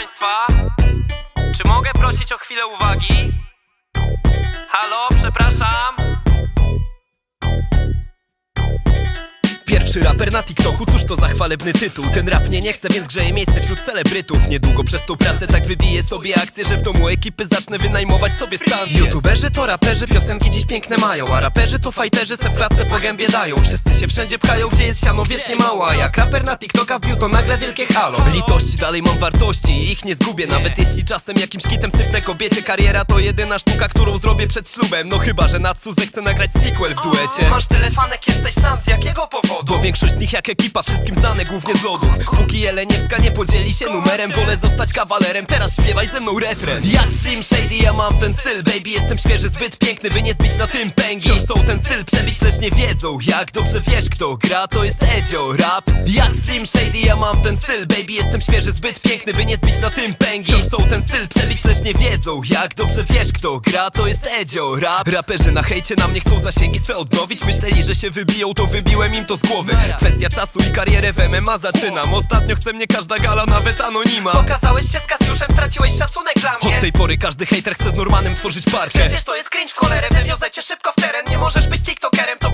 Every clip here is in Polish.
Państwa, czy mogę prosić o chwilę uwagi? Halo, przepraszam. Pierwszy raper na TikToku, cóż to za chwalebny tytuł? Ten rap mnie nie chce, więc grzeje miejsce wśród celebrytów. Niedługo przez tą pracę tak wybiję sobie akcję Że w domu ekipy zacznę wynajmować sobie stan. YouTuberzy to raperzy, piosenki dziś piękne mają. A raperzy to fajterzy, se w klatce po gębie dają. Wszyscy się wszędzie pchają, gdzie jest siano wiecznie mała. Jak raper na TikToka wbił to nagle wielkie halo. Litości dalej mam wartości i ich nie zgubię. Nawet jeśli czasem jakimś kitem sypnę kobiecie Kariera to jedyna sztuka, którą zrobię przed ślubem. No chyba, że Natsu zechce nagrać sequel w duecie. Masz telefanek, jesteś sam, z jakiego powodu? Większość z nich jak ekipa, wszystkim znane głównie z lodów. Póki Jeleniewska nie podzieli się numerem Wolę zostać kawalerem, teraz śpiewaj ze mną refren. Jak Slim Shady ja mam ten styl. Baby jestem świeży, zbyt piękny, by nie zbić na tym pęgi. Wciąż chcą ten styl przebić, lecz nie wiedzą Jak dobrze wiesz kto gra, to jest Edzio Rap. Jak Slim Shady ja mam ten styl Baby jestem świeży, zbyt piękny, by nie zbić na tym pęgi. Wciąż chcą ten styl przebić, lecz nie wiedzą Jak dobrze wiesz kto gra, to jest Edzio Rap. Raperzy na hejcie na mnie chcą zasięgi swe odnowić. Myśleli, że się wybiją, to wybiłem im to z głowy. Kwestia czasu i karierę w MMA zaczynam. Ostatnio chce mnie każda gala, nawet anonima. Pokazałeś się z Kasiuszem, straciłeś szacunek dla mnie. Od tej pory każdy hater chce z Normanem tworzyć parkę. Przecież to jest cringe w cholerę, wywiozę cię szybko w teren. Nie możesz być tiktokerem, to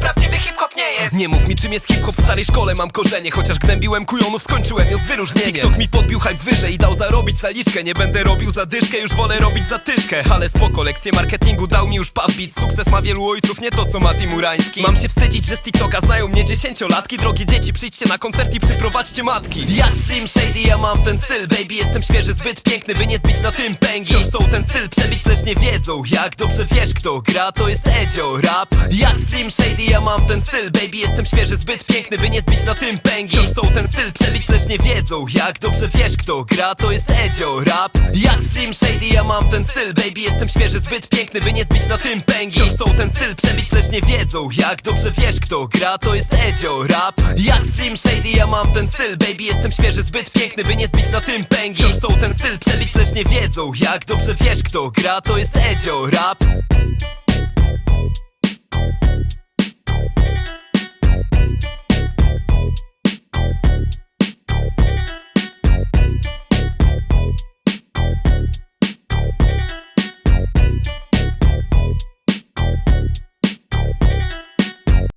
nie mów mi czym jest hip-hop, w starej szkole. Mam korzenie Chociaż gnębiłem kujonów, skończyłem ją z wyróżnieniem. TikTok mi podbił hype wyżej i dał zarobić zaliczkę. Nie będę robił zadyszkę, już wolę robić zatyszkę. Ale spoko, lekcje marketingu dał mi już pubbeat Sukces ma wielu ojców, nie to co Mati Murański Mam się wstydzić, że z TikToka znają mnie dziesięciolatki. Drogie dzieci, przyjdźcie na koncert i przyprowadźcie matki. Jak Slim Shady ja mam ten styl. Baby jestem świeży, zbyt piękny, by nie zbić na tym pęgi. Wciąż chcą ten styl przebić, lecz nie wiedzą Jak dobrze wiesz kto gra, to jest Edzio. Rap. Jak Slim Shady ja mam ten styl. Baby jestem świeży, zbyt piękny, by nie zbić na tym pęgi. Wciąż chcą ten styl przebić, lecz nie wiedzą Jak dobrze wiesz kto gra, to jest Edzio Rap. Jak Slim Shady ja mam ten styl Baby. Jestem świeży, zbyt piękny, by nie zbić na tym pęgi. Wciąż chcą ten styl przebić, lecz nie wiedzą Jak dobrze wiesz kto gra, to jest Edzio Rap. Jak Slim Shady ja mam ten styl Baby. Jestem świeży, zbyt piękny, by nie zbić na tym pęgi. Wciąż chcą ten styl przebić, lecz nie wiedzą Jak dobrze wiesz kto gra, to jest Edzio Rap